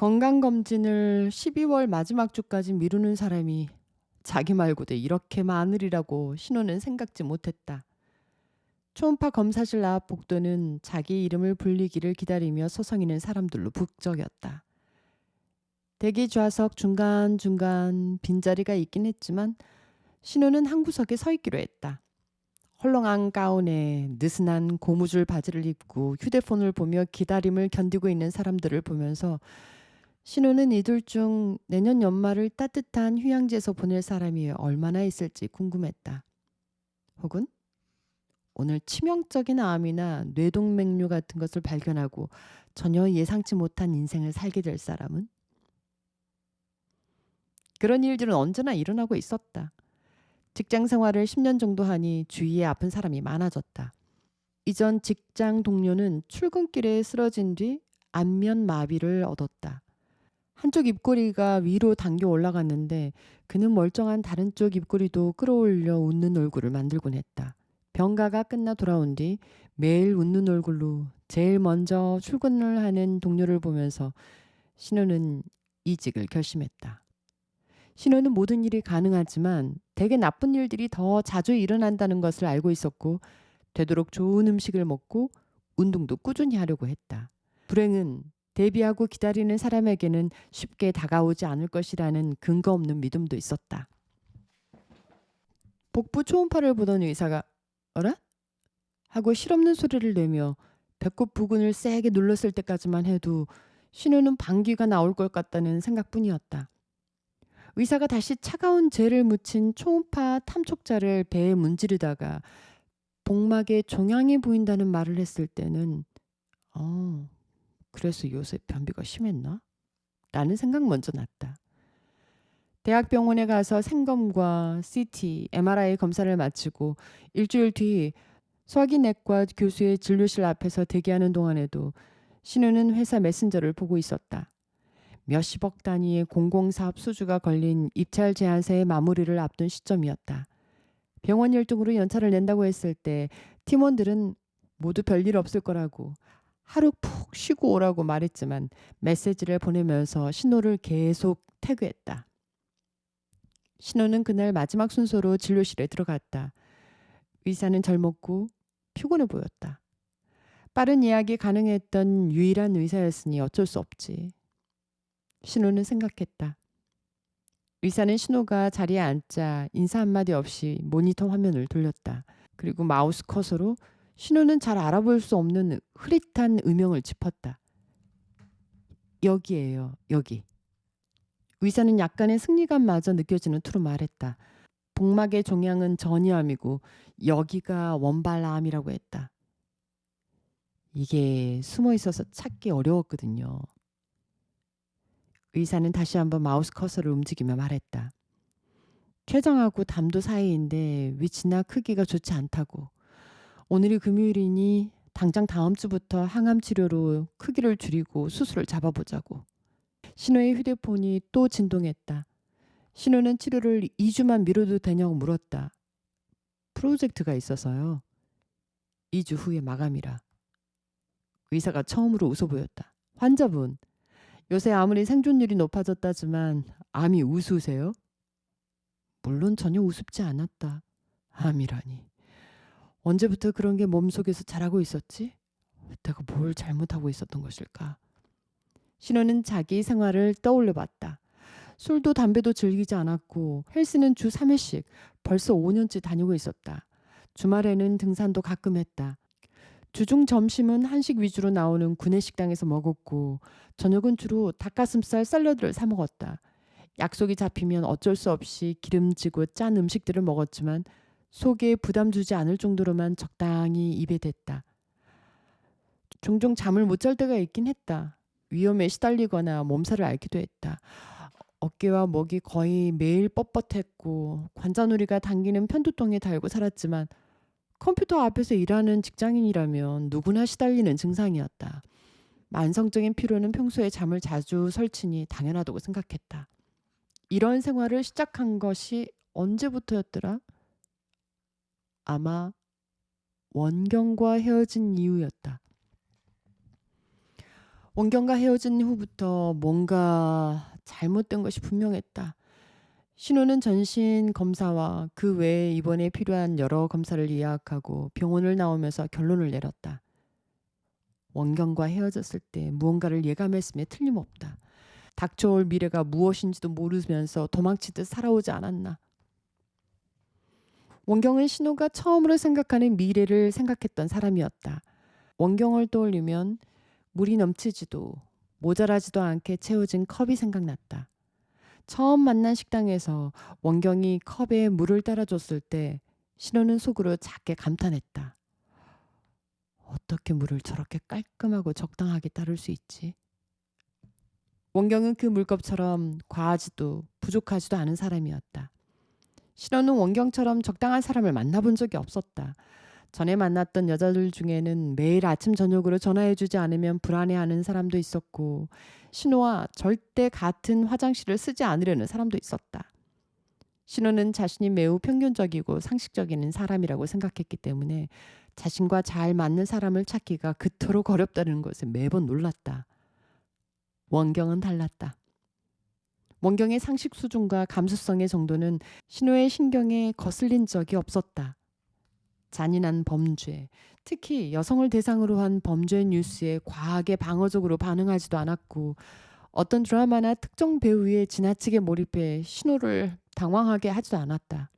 건강검진을 12월 마지막 주까지 미루는 사람이 자기 말고도 이렇게 많으리라고 신호는 생각지 못했다. 초음파 검사실 앞 복도는 자기 이름을 불리기를 기다리며 서성이는 사람들로 북적였다. 대기 좌석 중간중간 빈자리가 있긴 했지만 신호는 한 구석에 서 있기로 했다. 헐렁한 가운에 느슨한 고무줄 바지를 입고 휴대폰을 보며 기다림을 견디고 있는 사람들을 보면서 신우는 이들 중 내년 연말을 따뜻한 휴양지에서 보낼 사람이 얼마나 있을지 궁금했다. 혹은 오늘 치명적인 암이나 뇌동맥류 같은 것을 발견하고 전혀 예상치 못한 인생을 살게 될 사람은? 그런 일들은 언제나 일어나고 있었다. 직장 생활을 10년 정도 하니 주위에 아픈 사람이 많아졌다. 이전 직장 동료는 출근길에 쓰러진 뒤 안면 마비를 얻었다. 한쪽 입꼬리가 위로 당겨 올라갔는데 그는 멀쩡한 다른 쪽 입꼬리도 끌어올려 웃는 얼굴을 만들곤 했다. 병가가 끝나 돌아온 뒤 매일 웃는 얼굴로 제일 먼저 출근을 하는 동료를 보면서 신우는 이직을 결심했다. 신우는 모든 일이 가능하지만 대개 나쁜 일들이 더 자주 일어난다는 것을 알고 있었고 되도록 좋은 음식을 먹고 운동도 꾸준히 하려고 했다. 불행은 대비하고 기다리는 사람에게는 쉽게 다가오지 않을 것이라는 근거 없는 믿음도 있었다. 복부 초음파를 보던 의사가 어라? 하고 실없는 소리를 내며 배꼽 부근을 세게 눌렀을 때까지만 해도 신우는 방귀가 나올 것 같다는 생각뿐이었다. 의사가 다시 차가운 젤을 묻힌 초음파 탐촉자를 배에 문지르다가 복막에 종양이 보인다는 말을 했을 때는 어, 그래서 요새 변비가 심했나? 라는 생각 먼저 났다. 대학병원에 가서 생검과 CT, MRI 검사를 마치고 일주일 뒤 소화기내과 교수의 진료실 앞에서 대기하는 동안에도 신우는 회사 메신저를 보고 있었다. 몇십억 단위의 공공사업 수주가 걸린 입찰 제한서의 마무리를 앞둔 시점이었다. 병원 열등으로 연차를 낸다고 했을 때 팀원들은 모두 별일 없을 거라고 하루 푹 쉬고 오라고 말했지만 메시지를 보내면서 신호를 계속 태그했다. 신호는 그날 마지막 순서로 진료실에 들어갔다. 의사는 젊었고 피곤해 보였다. 빠른 예약이 가능했던 유일한 의사였으니 어쩔 수 없지. 신호는 생각했다. 의사는 신호가 자리에 앉자 인사 한마디 없이 모니터 화면을 돌렸다. 그리고 마우스 커서로 신우는 잘 알아볼 수 없는 흐릿한 음영을 짚었다. 여기에요, 여기. 의사는 약간의 승리감마저 느껴지는 투로 말했다. 복막의 종양은 전이암이고 여기가 원발암이라고 했다. 이게 숨어 있어서 찾기 어려웠거든요. 의사는 다시 한번 마우스 커서를 움직이며 말했다. 췌장하고 담도 사이인데 위치나 크기가 좋지 않다고. 오늘이 금요일이니 당장 다음 주부터 항암 치료로 크기를 줄이고 수술을 잡아보자고. 신호의 휴대폰이 또 진동했다. 신호는 치료를 2주만 미뤄도 되냐고 물었다. 프로젝트가 있어서요. 2주 후에 마감이라. 의사가 처음으로 웃어 보였다. 환자분, 요새 아무리 생존율이 높아졌다지만 암이 우스우세요? 물론 전혀 우습지 않았다. 암이라니. 언제부터 그런 게 몸속에서 자라고 있었지? 내가 뭘 잘못하고 있었던 것일까? 신호는 자기 생활을 떠올려 봤다. 술도 담배도 즐기지 않았고 헬스는 주 3회씩 벌써 5년째 다니고 있었다. 주말에는 등산도 가끔 했다. 주중 점심은 한식 위주로 나오는 구내식당에서 먹었고 저녁은 주로 닭가슴살 샐러드를 사 먹었다. 약속이 잡히면 어쩔 수 없이 기름지고 짠 음식들을 먹었지만 속에 부담 주지 않을 정도로만 적당히 입에 댔다. 종종 잠을 못 잘 때가 있긴 했다. 위험에 시달리거나 몸살을 앓기도 했다. 어깨와 목이 거의 매일 뻣뻣했고 관자놀이가 당기는 편두통에 달고 살았지만 컴퓨터 앞에서 일하는 직장인이라면 누구나 시달리는 증상이었다. 만성적인 피로는 평소에 잠을 자주 설치니 당연하다고 생각했다. 이런 생활을 시작한 것이 언제부터였더라? 아마 원경과 헤어진 이유였다. 원경과 헤어진 후부터 뭔가 잘못된 것이 분명했다. 신우는 전신 검사와 그 외에 입원에 필요한 여러 검사를 예약하고 병원을 나오면서 결론을 내렸다. 원경과 헤어졌을 때 무언가를 예감했음에 틀림없다. 닥쳐올 미래가 무엇인지도 모르면서 도망치듯 살아오지 않았나. 원경은 신우가 처음으로 생각하는 미래를 생각했던 사람이었다. 원경을 떠올리면 물이 넘치지도 모자라지도 않게 채워진 컵이 생각났다. 처음 만난 식당에서 원경이 컵에 물을 따라줬을 때 신우는 속으로 작게 감탄했다. 어떻게 물을 저렇게 깔끔하고 적당하게 따를 수 있지? 원경은 그 물컵처럼 과하지도 부족하지도 않은 사람이었다. 신호는 원경처럼 적당한 사람을 만나본 적이 없었다. 전에 만났던 여자들 중에는 매일 아침 저녁으로 전화해주지 않으면 불안해하는 사람도 있었고 신호와 절대 같은 화장실을 쓰지 않으려는 사람도 있었다. 신호는 자신이 매우 평균적이고 상식적인 사람이라고 생각했기 때문에 자신과 잘 맞는 사람을 찾기가 그토록 어렵다는 것에 매번 놀랐다. 원경은 달랐다. 원경의 상식 수준과 감수성의 정도는 신호의 신경에 거슬린 적이 없었다. 잔인한 범죄, 특히 여성을 대상으로 한 범죄 뉴스에 과하게 방어적으로 반응하지도 않았고 어떤 드라마나 특정 배우에 지나치게 몰입해 신호를 당황하게 하지도 않았다.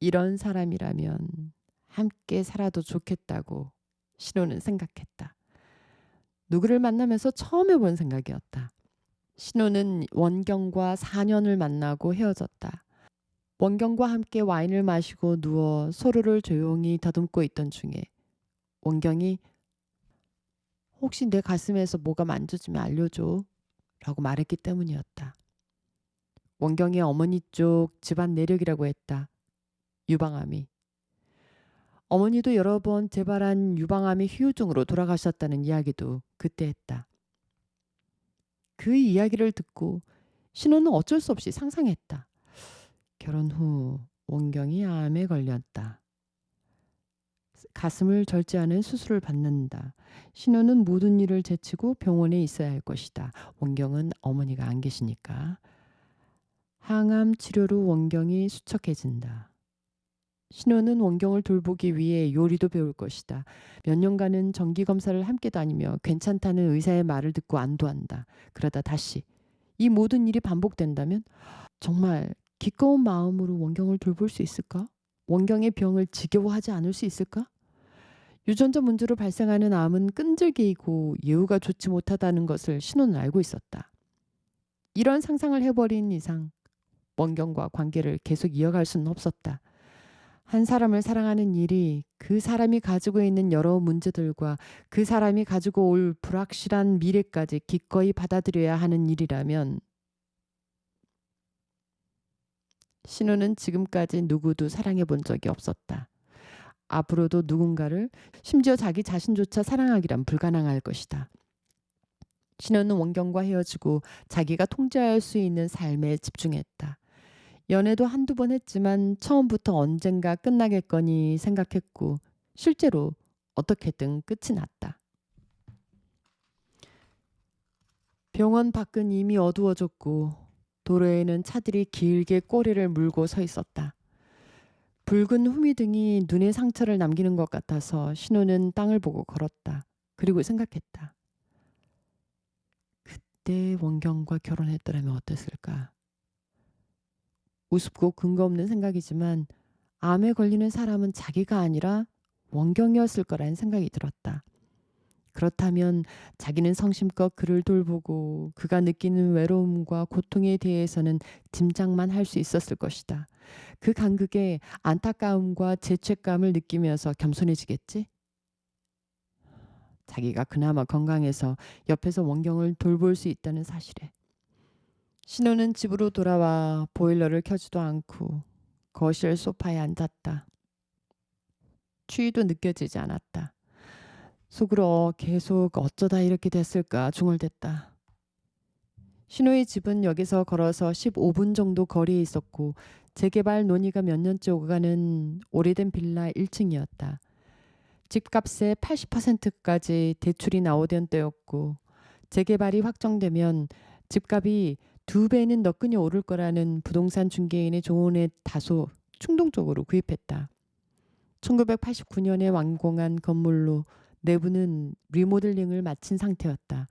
이런 사람이라면 함께 살아도 좋겠다고 신호는 생각했다. 누구를 만나면서 처음 해본 생각이었다. 신호는 원경과 4년을 만나고 헤어졌다. 원경과 함께 와인을 마시고 누워 서로를 조용히 더듬고 있던 중에 원경이 혹시 내 가슴에서 뭐가 만져지면 알려줘 라고 말했기 때문이었다. 원경의 어머니 쪽 집안 내력이라고 했다. 유방암이. 어머니도 여러 번 재발한 유방암의 후유증으로 돌아가셨다는 이야기도 그때 했다. 그 이야기를 듣고 신호는 어쩔 수 없이 상상했다. 결혼 후 원경이 암에 걸렸다. 가슴을 절제하는 수술을 받는다. 신호는 모든 일을 제치고 병원에 있어야 할 것이다. 원경은 어머니가 안 계시니까. 항암 치료로 원경이 수척해진다. 신호는 원경을 돌보기 위해 요리도 배울 것이다. 몇 년간은 정기 검사를 함께 다니며 괜찮다는 의사의 말을 듣고 안도한다. 그러다 다시 이 모든 일이 반복된다면 정말 기꺼운 마음으로 원경을 돌볼 수 있을까? 원경의 병을 지겨워하지 않을 수 있을까? 유전자 문제로 발생하는 암은 끈질기고 예후가 좋지 못하다는 것을 신호는 알고 있었다. 이런 상상을 해버린 이상 원경과 관계를 계속 이어갈 수는 없었다. 한 사람을 사랑하는 일이 그 사람이 가지고 있는 여러 문제들과 그 사람이 가지고 올 불확실한 미래까지 기꺼이 받아들여야 하는 일이라면 신우는 지금까지 누구도 사랑해 본 적이 없었다. 앞으로도 누군가를 심지어 자기 자신조차 사랑하기란 불가능할 것이다. 신우는 원경과 헤어지고 자기가 통제할 수 있는 삶에 집중했다. 연애도 한두 번 했지만 처음부터 언젠가 끝나겠거니 생각했고 실제로 어떻게든 끝이 났다. 병원 밖은 이미 어두워졌고 도로에는 차들이 길게 꼬리를 물고 서 있었다. 붉은 후미등이 눈에 상처를 남기는 것 같아서 신호는 땅을 보고 걸었다. 그리고 생각했다. 그때 원경과 결혼했더라면 어땠을까? 우습고 근거 없는 생각이지만 암에 걸리는 사람은 자기가 아니라 원경이었을 거라는 생각이 들었다. 그렇다면 자기는 성심껏 그를 돌보고 그가 느끼는 외로움과 고통에 대해서는 짐작만 할 수 있었을 것이다. 그 간극에 안타까움과 죄책감을 느끼면서 겸손해지겠지? 자기가 그나마 건강해서 옆에서 원경을 돌볼 수 있다는 사실에. 신우는 집으로 돌아와 보일러를 켜지도 않고 거실 소파에 앉았다. 추위도 느껴지지 않았다. 속으로 계속 어쩌다 이렇게 됐을까 중얼댔다. 신우의 집은 여기서 걸어서 15분 정도 거리에 있었고 재개발 논의가 몇 년째 오가는 오래된 빌라 1층이었다. 집값의 80%까지 대출이 나오던 때였고 재개발이 확정되면 집값이 두 배는 너끈히 오를 거라는 부동산 중개인의 조언에 다소 충동적으로 구입했다. 1989년에 완공한 건물로 내부는 리모델링을 마친 상태였다.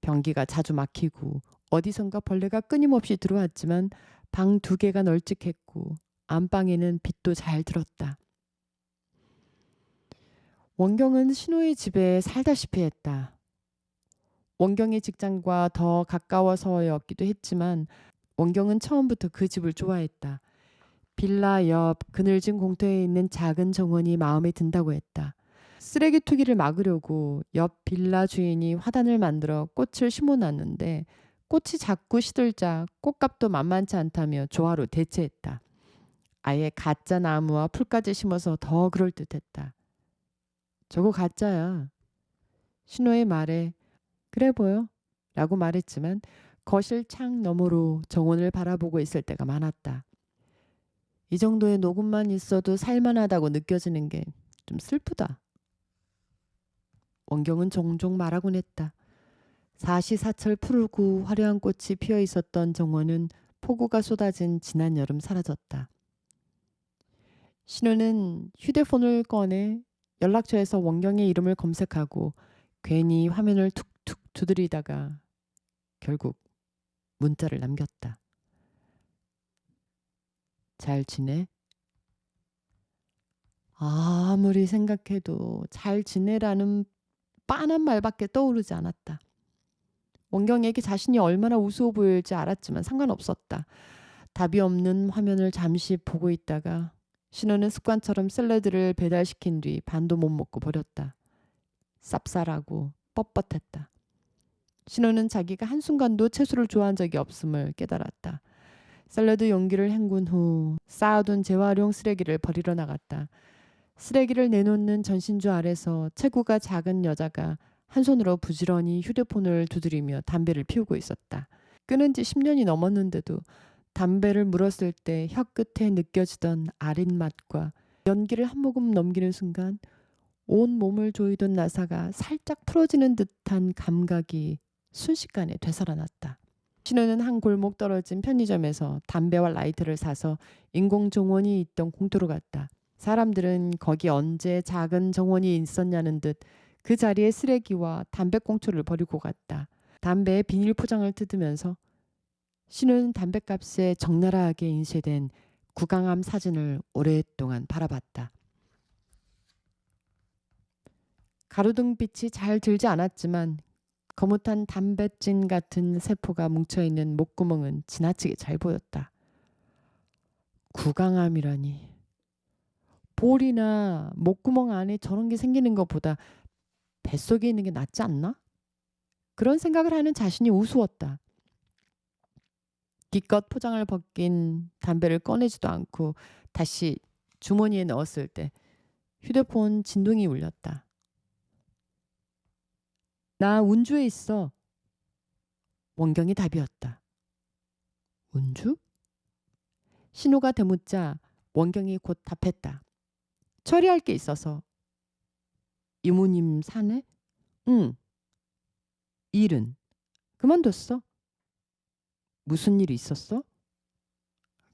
변기가 자주 막히고 어디선가 벌레가 끊임없이 들어왔지만 방 두 개가 널찍했고 안방에는 빛도 잘 들었다. 원경은 신호의 집에 살다시피 했다. 원경의 직장과 더 가까워서였기도 했지만 원경은 처음부터 그 집을 좋아했다. 빌라 옆 그늘진 공터에 있는 작은 정원이 마음에 든다고 했다. 쓰레기 투기를 막으려고 옆 빌라 주인이 화단을 만들어 꽃을 심어놨는데 꽃이 자꾸 시들자 꽃값도 만만치 않다며 조화로 대체했다. 아예 가짜 나무와 풀까지 심어서 더 그럴듯했다. 저거 가짜야. 신호의 말에 그래 보여 라고 말했지만 거실 창 너머로 정원을 바라보고 있을 때가 많았다. 이 정도의 녹음만 있어도 살만하다고 느껴지는 게 좀 슬프다. 원경은 종종 말하곤 했다. 사시사철 푸르고 화려한 꽃이 피어 있었던 정원은 폭우가 쏟아진 지난 여름 사라졌다. 신우는 휴대폰을 꺼내 연락처에서 원경의 이름을 검색하고 괜히 화면을 툭툭 두드리다가 결국 문자를 남겼다. 잘 지내? 아무리 생각해도 잘 지내라는 빤한 말밖에 떠오르지 않았다. 원경에게 자신이 얼마나 우스워 보일지 알았지만 상관없었다. 답이 없는 화면을 잠시 보고 있다가 신우는 습관처럼 샐러드를 배달시킨 뒤 반도 못 먹고 버렸다. 쌉쌀하고 뻣뻣했다. 신우는 자기가 한순간도 채소를 좋아한 적이 없음을 깨달았다. 샐러드 용기를 헹군 후 쌓아둔 재활용 쓰레기를 버리러 나갔다. 쓰레기를 내놓는 전신주 아래서 체구가 작은 여자가 한 손으로 부지런히 휴대폰을 두드리며 담배를 피우고 있었다. 끊은 지 10년이 넘었는데도 담배를 물었을 때 혀 끝에 느껴지던 아린 맛과 연기를 한 모금 넘기는 순간 온 몸을 조이던 나사가 살짝 풀어지는 듯한 감각이 순식간에 되살아났다. 신우는 한 골목 떨어진 편의점에서 담배와 라이터를 사서 인공 정원이 있던 공터로 갔다. 사람들은 거기 언제 작은 정원이 있었냐는 듯 그 자리에 쓰레기와 담배꽁초를 버리고 갔다. 담배에 비닐 포장을 뜯으면서 신우는 담배값에 적나라하게 인쇄된 구강암 사진을 오랫동안 바라봤다. 가로등빛이 잘 들지 않았지만 거뭇한 담뱃진 같은 세포가 뭉쳐있는 목구멍은 지나치게 잘 보였다. 구강암이라니. 볼이나 목구멍 안에 저런 게 생기는 것보다 뱃속에 있는 게 낫지 않나? 그런 생각을 하는 자신이 우스웠다. 기껏 포장을 벗긴 담배를 꺼내지도 않고 다시 주머니에 넣었을 때 휴대폰 진동이 울렸다. 나 운주에 있어. 원경이 답이었다. 운주? 신호가 되묻자 원경이 곧 답했다. 처리할 게 있어서. 이모님 사네? 응. 일은? 그만뒀어. 무슨 일이 있었어?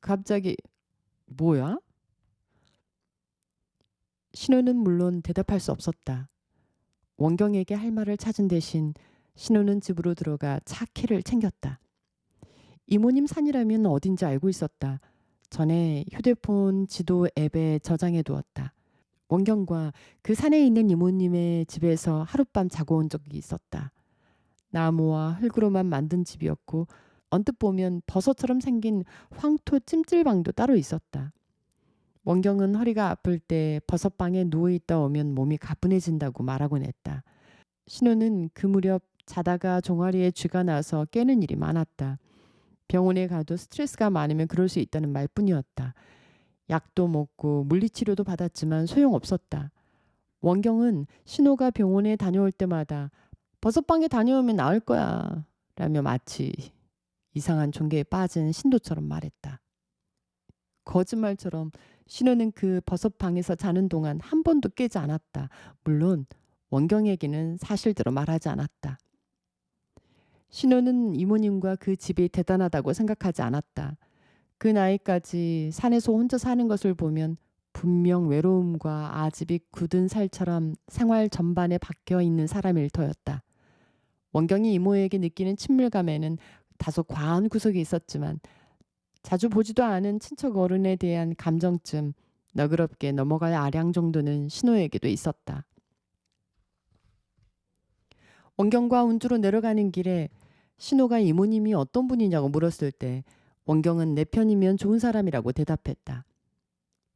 갑자기 뭐야? 신우는 물론 대답할 수 없었다. 원경에게 할 말을 찾은 대신 신우는 집으로 들어가 차 키를 챙겼다. 이모님 산이라면 어딘지 알고 있었다. 전에 휴대폰 지도 앱에 저장해 두었다. 원경과 그 산에 있는 이모님의 집에서 하룻밤 자고 온 적이 있었다. 나무와 흙으로만 만든 집이었고 언뜻 보면 버섯처럼 생긴 황토 찜질방도 따로 있었다. 원경은 허리가 아플 때 버섯방에 누워 있다 오면 몸이 가뿐해진다고 말하곤 했다. 신우는 그 무렵 자다가 종아리에 쥐가 나서 깨는 일이 많았다. 병원에 가도 스트레스가 많으면 그럴 수 있다는 말뿐이었다. 약도 먹고 물리치료도 받았지만 소용없었다. 원경은 신호가 병원에 다녀올 때마다 버섯방에 다녀오면 나을 거야 라며 마치 이상한 종교에 빠진 신도처럼 말했다. 거짓말처럼 신우는 그 버섯방에서 자는 동안 한 번도 깨지 않았다. 물론 원경에게는 사실대로 말하지 않았다. 신호는 이모님과 그 집이 대단하다고 생각하지 않았다. 그 나이까지 산에서 혼자 사는 것을 보면 분명 외로움과 아집이 굳은 살처럼 생활 전반에 박혀 있는 사람일 터였다. 원경이 이모에게 느끼는 친밀감에는 다소 과한 구석이 있었지만 자주 보지도 않은 친척 어른에 대한 감정쯤 너그럽게 넘어갈 아량 정도는 신호에게도 있었다. 원경과 운주로 내려가는 길에 신호가 이모님이 어떤 분이냐고 물었을 때 원경은 내 편이면 좋은 사람이라고 대답했다.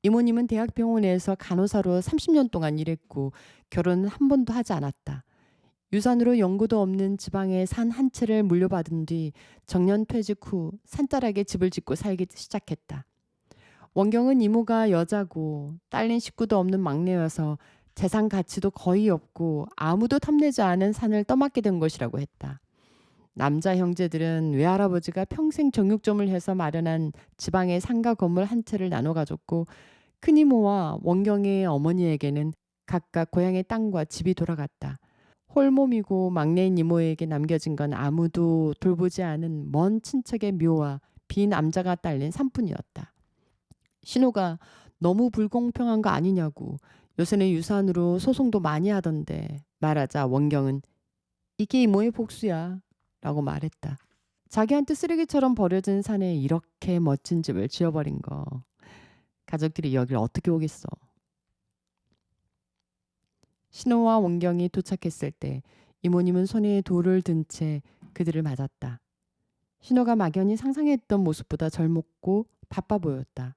이모님은 대학병원에서 간호사로 30년 동안 일했고 결혼은 한 번도 하지 않았다. 유산으로 연고도 없는 지방의 산 한 채를 물려받은 뒤 정년 퇴직 후 산자락에 집을 짓고 살기 시작했다. 원경은 이모가 여자고 딸린 식구도 없는 막내여서 재산 가치도 거의 없고 아무도 탐내지 않은 산을 떠맡게 된 것이라고 했다. 남자 형제들은 외할아버지가 평생 정육점을 해서 마련한 지방의 상가 건물 한 채를 나눠 가졌고 큰이모와 원경의 어머니에게는 각각 고향의 땅과 집이 돌아갔다. 홀몸이고 막내인 이모에게 남겨진 건 아무도 돌보지 않은 먼 친척의 묘와 빈 암자가 딸린 산뿐이었다. 신호가 너무 불공평한 거 아니냐고 요새는 유산으로 소송도 많이 하던데 말하자 원경은 이게 이모의 복수야 라고 말했다. 자기한테 쓰레기처럼 버려진 산에 이렇게 멋진 집을 지어버린 거 가족들이 여길 어떻게 오겠어. 신호와 원경이 도착했을 때 이모님은 손에 돌을 든 채 그들을 맞았다. 신호가 막연히 상상했던 모습보다 젊었고 바빠 보였다.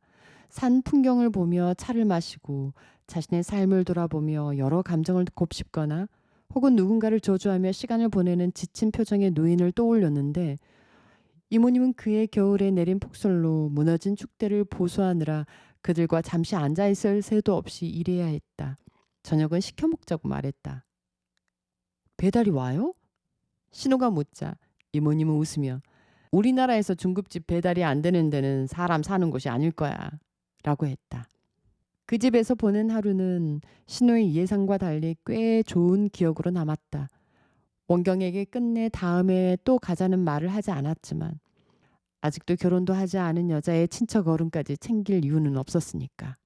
산 풍경을 보며 차를 마시고 자신의 삶을 돌아보며 여러 감정을 곱씹거나 혹은 누군가를 저주하며 시간을 보내는 지친 표정의 노인을 떠올렸는데 이모님은 그의 겨울에 내린 폭설로 무너진 축대를 보수하느라 그들과 잠시 앉아 있을 새도 없이 일해야 했다. 저녁은 시켜 먹자고 말했다. 배달이 와요? 신호가 묻자 이모님은 웃으며 우리나라에서 중급집 배달이 안 되는 데는 사람 사는 곳이 아닐 거야. 라고 했다. 그 집에서 보낸 하루는 신호의 예상과 달리 꽤 좋은 기억으로 남았다. 원경에게 끝내 다음에 또 가자는 말을 하지 않았지만 아직도 결혼도 하지 않은 여자의 친척 어른까지 챙길 이유는 없었으니까.